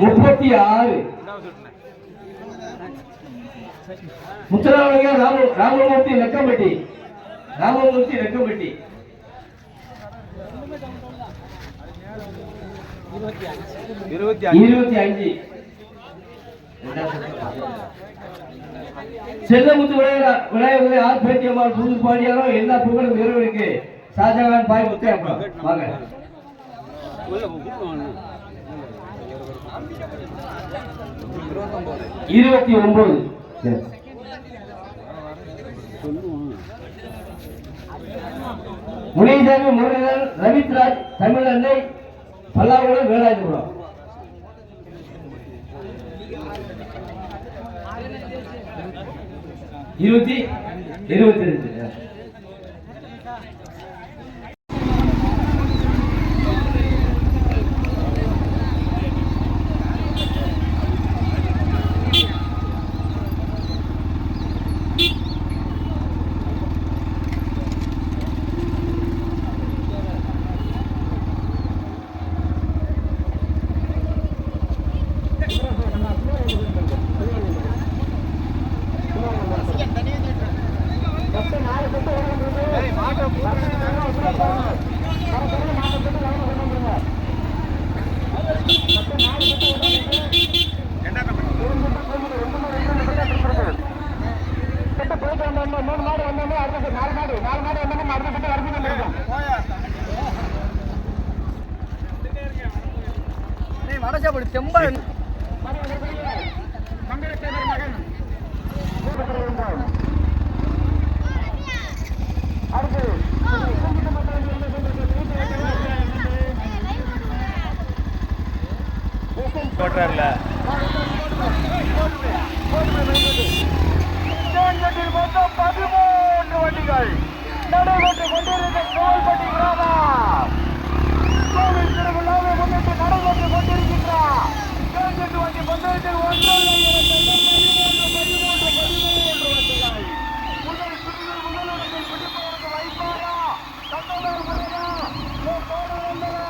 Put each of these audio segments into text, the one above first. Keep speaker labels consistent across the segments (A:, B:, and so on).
A: முப்பத்தி ஆறு. முத்தராமலிங்க ராம ராமமூர்த்தி லெக்கம்பட்டி. ராமமூர்த்தி லெக்கம்பட்டி.
B: இருபத்தி
A: அஞ்சு. செல்லமுத்து விளையாட விளையாடுவதை ஆர் பேட்டியம்மாள் புது பாடியாரோ எல்லா புகழும் இறைவனுக்கு. ஷாஜகான் பாய் முத்தே அப்புறம் வாங்க. இருபத்தி ஒன்பது. முனிசாமி முருகன் ரவித்ராஜ் தமிழ் அன்னை பல்லாவரம் வேலாயுதபுரம். இருபத்தி இருபத்தி ரெண்டு.
B: போட்டுறாருல
C: மொத்தம் பதிமூன்று வண்டிகள் நடைபெற்று கொண்டிருந்த கோல்பட்டி கிராமம். கோவில் திருவிழாவை முன்னிட்டு நடைபெற்று கொண்டிருக்கின்றார். தேன்கட்டு வண்டி பந்தயத்தில் ஒன்றல்ல இரண்டல்ல பதிமூன்று பதிமூன்று பதிமூன்று வண்டிகள் முதல் சுற்றில் முதலிடத்தில் பிடிப்பதற்கு வைப்பாரா தந்தவர் முறையா ஏ கோட வந்ததா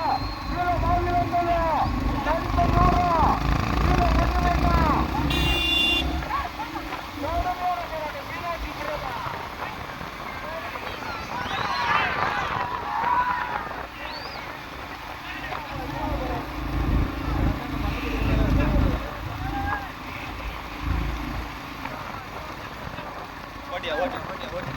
C: கீழ மாவி வந்ததா நடித்த நூறா கீழ ஒன்றுமையா
B: ஓட்டியா ஓட்டி ஓட்டியா ஓட்டி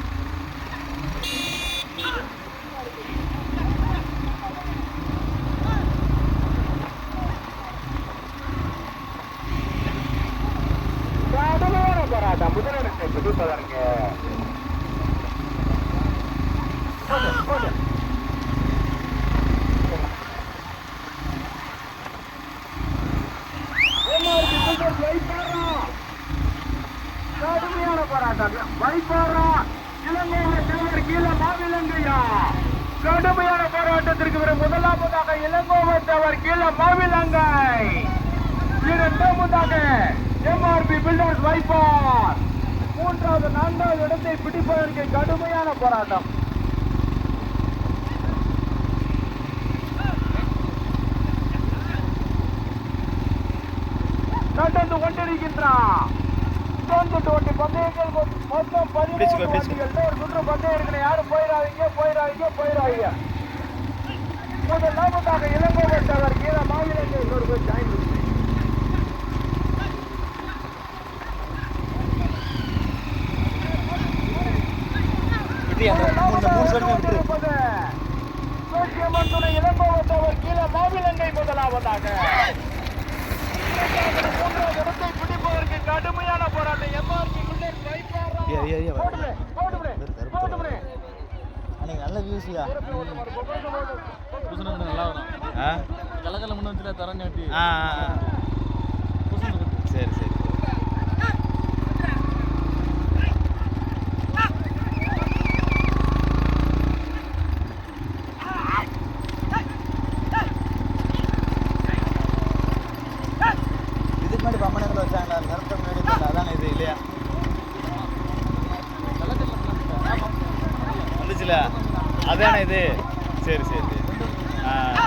C: கடுமையான போராட்டம் முதலிடத்தை பிடிப்பதற்கு போடு, போடு. MRP புல்டோஸ் வைப்பாரா? கடுமையான போராட்டம் வைப்பாரா இலங்கையில சிறுவர் கீழே மாவிலங்கையா கடுமையான போராட்டத்திற்கு பிறகு முதலாவதாக இளங்கோவை தவர் கீழே மாவிலங்கை. இரண்டாவதாக எம்ஆர்பி பில்டர்ஸ் வைப்பார் மூன்றாவது நான்காவது இடத்தை பிடிப்பதற்கு கடுமையான போராட்டம். நடந்து கொண்டிருக்கின்றான் மொத்தம்
B: பிடிச்சுக்கோ.
C: வண்டிகள் ஒரு சுற்று பந்தயம் இருக்கிற யாரும் போயிடாதீங்க போயிடாதீங்க போயிடாதீங்க.
B: விட்டு
C: சோசியம்மன் துணை இளங்கோவத்தவர் கீழே மாவிலங்கை முதலாவதாக மூன்றாவது இடத்தை பிடிப்பதற்கு கடுமையான போராட்டம் போடுமே.
D: அன்னைக்கு நல்ல வியூஸியா பூசணம் நல்லா வரும்
B: ஆ
D: கலக்கல முன்ன வச்சுல தரம் நாட்டி
B: ஆ ஆ, ஆ. சரி சரி
D: இதுக்கு முன்னாடி பம்மனங்களை வச்சாங்க கருத்த முன்னாடி இருந்தாங்க, அதானே இது இல்லையா?
B: வந்துச்சுல? அதானே இது? சரி சரி சரி. ஆ.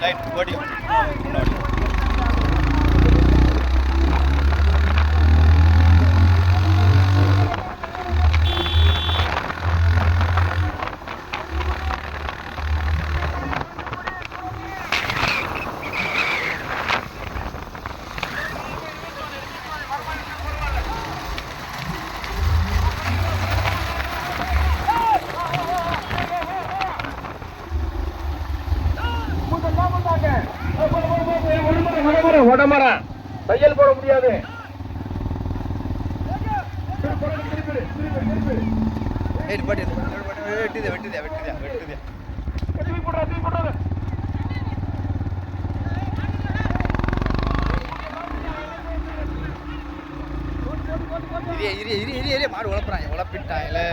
D: லைட் ஓட்டிக்கோ
C: முடியாது
D: வெட்டுதே வெட்டுதே வெட்டுதே வெட்டுதே
C: தூக்கி போடுறா, தூக்கி போடுறா.
D: இரிய இரிய இரிய இரிய இரிய மாடு உழப்புறாங்க உழப்பிட்டாங்களே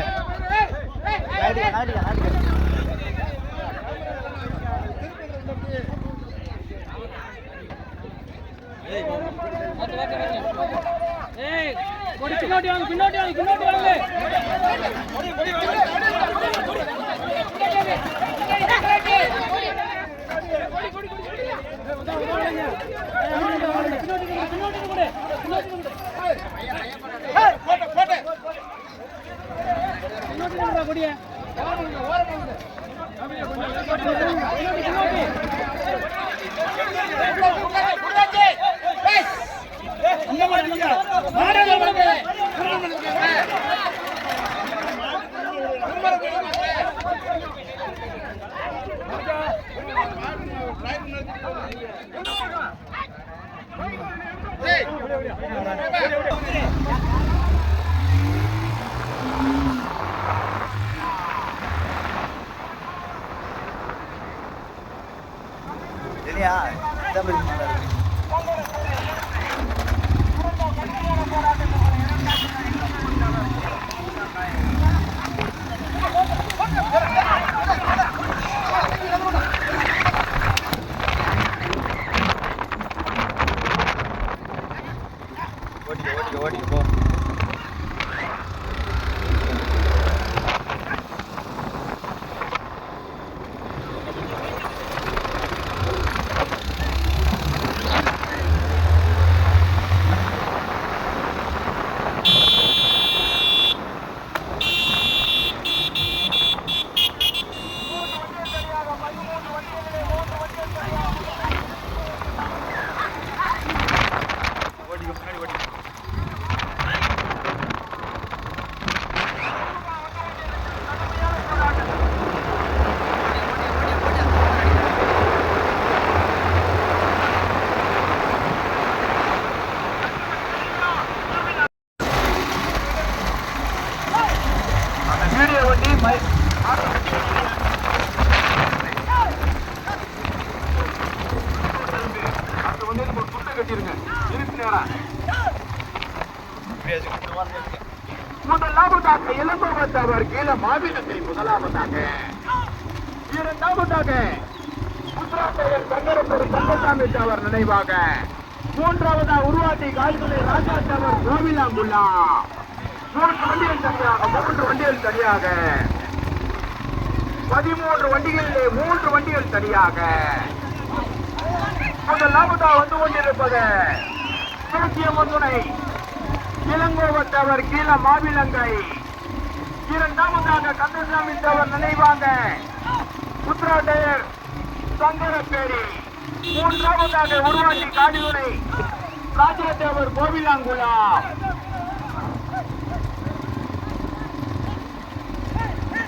D: நாடியா வாங்க நாடியா
E: பின்னாடி வாங்க பின்னாடி வாங்க பின்னாடி வாங்க
D: இல்லையா இதான் பெரிய மாடா இருக்கு
C: முதலாவதாக இளம்பவத்தவர் கீழ மாவிலத்தை முதலாவதாக. இரண்டாவதாக உத்தராட்டையர் கங்கரப்பூர் கந்தசாமி தவர் நினைவாக. மூன்றாவதா உருவாட்டி கால்களை ராஜா தவர் கோவிலாங்குள்ளா மூன்று வண்டிகள் தனியாக மூன்று வண்டிகள் தனியாக. பதிமூன்று வண்டிகளிலே மூன்று வண்டிகள் தனியாக. முதலாவதாக வந்து கொண்டிருப்பது திருச்சிய முன்துணை இளங்கோவத்தவர் கீழ மாவிலங்கை. இரண்டாவதாக கந்தசாமி தேவர் நினைவாங்க. புத்திராட்டையர் சங்கரப்பேரி மூன்றாவதாக உருவாட்டி காடியுனை ராஜதேவர் கோவிலாங்குளா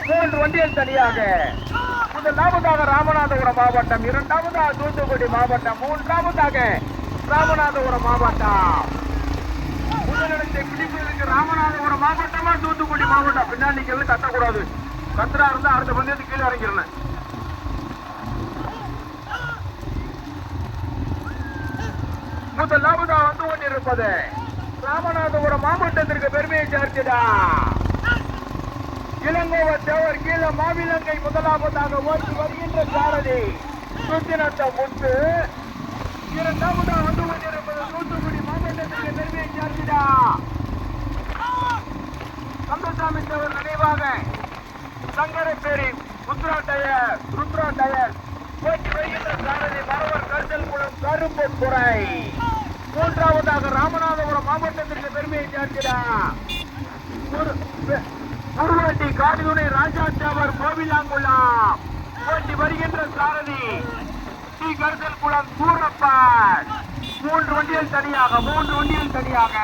C: மூன்று வண்டிகள் தனியாக. முதலாவதாக ராமநாதபுரம் மாவட்டம் இரண்டாவதாக தூத்துக்குடி மாவட்டம் மூன்றாவதாக ராமநாதபுரம் மாவட்டம். முதலிடத்தை பிடிப்பதற்கு ராமநாதபுரம் மாவட்டமா? தூத்துக்குடி மாவட்டம்? பின்னாடி நிக்கிறது கத்தக்கூடாது. கத்துறா இருந்தா அடுத்த பந்தயத்துக்கு கீழே முதலாவதா வந்து கொண்டிருப்பது ராமநாதபுரம் மாவட்டத்திற்கு பெருமையை சேர்த்துடா. இளங்கோவ தேவர் கீழே மாவிலங்கை முதலாவதாக ஓட்டி வருகின்ற சாரதி. சுத்தினத்தை முத்து. இரண்டாவதா வந்து கொண்டிருப்பது தூத்துக்குடி கந்தசாமி தேவர் நினைவாக சங்கரப்பேரி ருத்ரா டயர் ருத்ரா டயர் போட்டி வருகின்ற சாரதி மரவர் கருத்தல் குளம் கருப்பு துறை மூன்றாவதாக ராமநாதபுரம் மாவட்டத்திற்கு பெருமையை சேர்க்கிறா குருவாட்டி காடுதுணை ராஜாச்சாவர் கோவிலாங்குளம் போட்டி வருகின்ற சாரதி ஸ்ரீ கருத்தல் குளம் சூரப்பன் மூன்று வண்டிகள் தனியாக மூன்று வண்டிகள் தனியாக.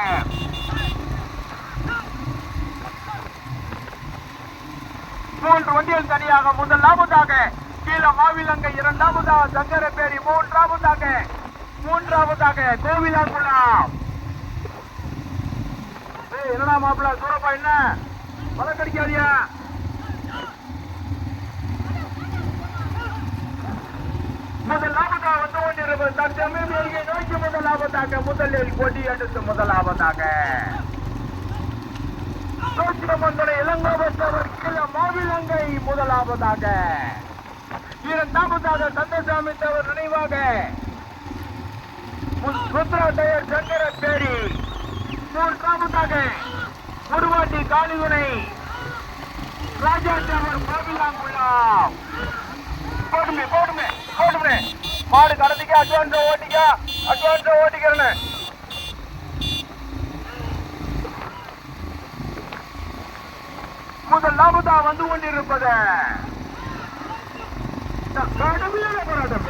C: மூன்று வண்டிகள் தனியாக முதலாவதாக கீழ மாவிலங்கை இரண்டாவதாக சங்கரப்பேரி மூன்றாவதாக மூன்றாவதாக கோவிலாங்குளம். ஏய், என்னடா மாப்பிள்ள சூரப்பா என்ன? வழக்கடிக்காதியா முதலாவதாக வந்து கொண்டிருப்பது தற்சமயம் எங்கே நோக்கி முதலாவதாக முதலில் கொடி எடுத்து முதலாவதாக. சோத்திரமந்தனை இளங்கோவத்தவர் கீழ மாவிலங்கை முதலாவதாக. இரண்டாவதாக கந்தசாமி தேவர் நினைவாக. ருத்ராதயர் சங்கர பேரி மூன்றாவதாக குருவாட்டி காளிகுனை ராஜா தேவர் கோவிலாங்குளம் போடுமே போடுமே. போடுமே. மாடு கடத்திக்க அட்வான்ஸ் ஓட்டிக்க அட்வான்ஸ் ஓட்டிக்கிறேன்னு. லாபத்தா வந்து கொண்டிருப்பத. கடுமையான போராட்டம்.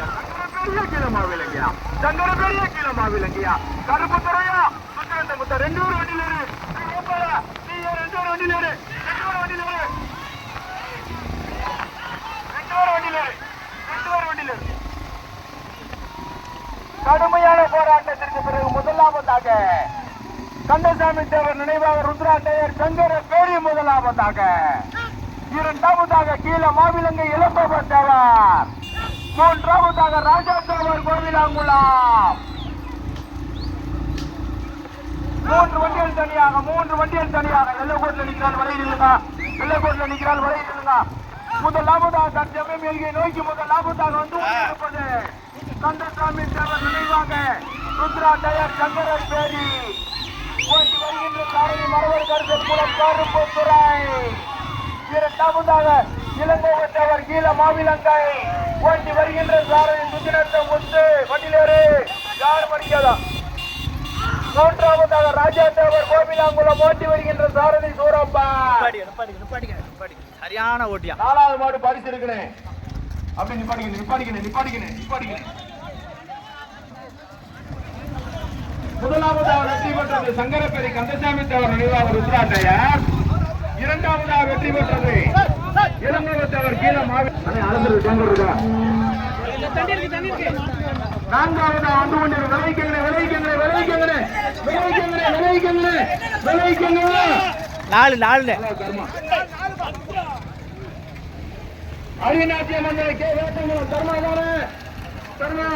C: பெரிய கீழமாவிலங்கியா சங்கர பெரிய கீழமாவிலங்கியா கருப்பு துறையா? சுத்திரந்த முத்த ரெண்டு பேரும் வண்டியில இரு நீ ரெண்டு பேரும் வண்டியில இரு ரெண்டு பேரும் வண்டியில இரு ரெண்டு பேரும் வண்டியில இரு ரெண்டு பேரும் வண்டியில இரு கடுமையான போராட்டத்திற்கு பிறகு முதலாவதாக கந்தசாமி தேவர் நினைவாக ருத்ரா டேயர் சங்கர பேரி முதலாவதாக. இரண்டாவதாக கீழ மாவிலங்கை இளம்பவ தேவர். மூன்றாவதாக ராஜா தேவர் கோவிலாங்குளம் மூன்று வண்டிகள் தனியாக மூன்று வண்டிகள் தனியாக வெள்ளக்கோட்டில் நிற்கிறாள் வலை நில்லுங்க. வெள்ளக்கோட்டில் நிற்கிறாள் வலை நில்லுங்க. முதலாவதாக தற்சமயம் எல்கை நோக்கி லாபத்தாக வந்து கந்தசாமி தேவர் நினைவாக ருத்ரா டயர் சங்கரர் பேரி ஓட்டி வருகின்ற சாரணி மரவர் கருத்தல் குளம் கருப்புத்துறை. இரண்டாவதாக இளங்கோவத்தவர் கீழ மாவிலங்கை. ஓட்டி வருகின்ற சாரணி சுத்திரத்த முத்து வண்டிலேறு யாரும் படிக்காதா மூன்றாவதாக ராஜா தேவர் கோவிலாங்குளம் ஓட்டி வருகின்ற சாரதி சூரப்பா.
D: சரியான ஓட்டியா?
C: நாலாவது மாடு பரிசு இருக்கிறேன் அப்படி நிப்பாடிக்கணும் நிப்பாடிக்கணும் நிப்பாடிக்கணும் நிப்பாடிக்கணும் முதலாவதாக வெற்றி பெற்றது சங்கரப்பேரி கந்தசாமி தேவர் நினைவாக ருத்ராட்டையர். இரண்டாவதாக வெற்றி பெற்றது இளங்கோவத்தவர் கீழ மாவி நான்காவது ஆண்டு கொண்டு விளைவிக்கங்களே விளைவிக்கங்களே விளைவிக்கங்களே விளைவிக்கங்களே விளைவிக்கங்களே விளைவிக்கங்களே.
D: நாலு நாலு
C: அரியநாட்டிய மந்திர கே. வேட்டங்குளம் தர்மா தானே? தர்மா.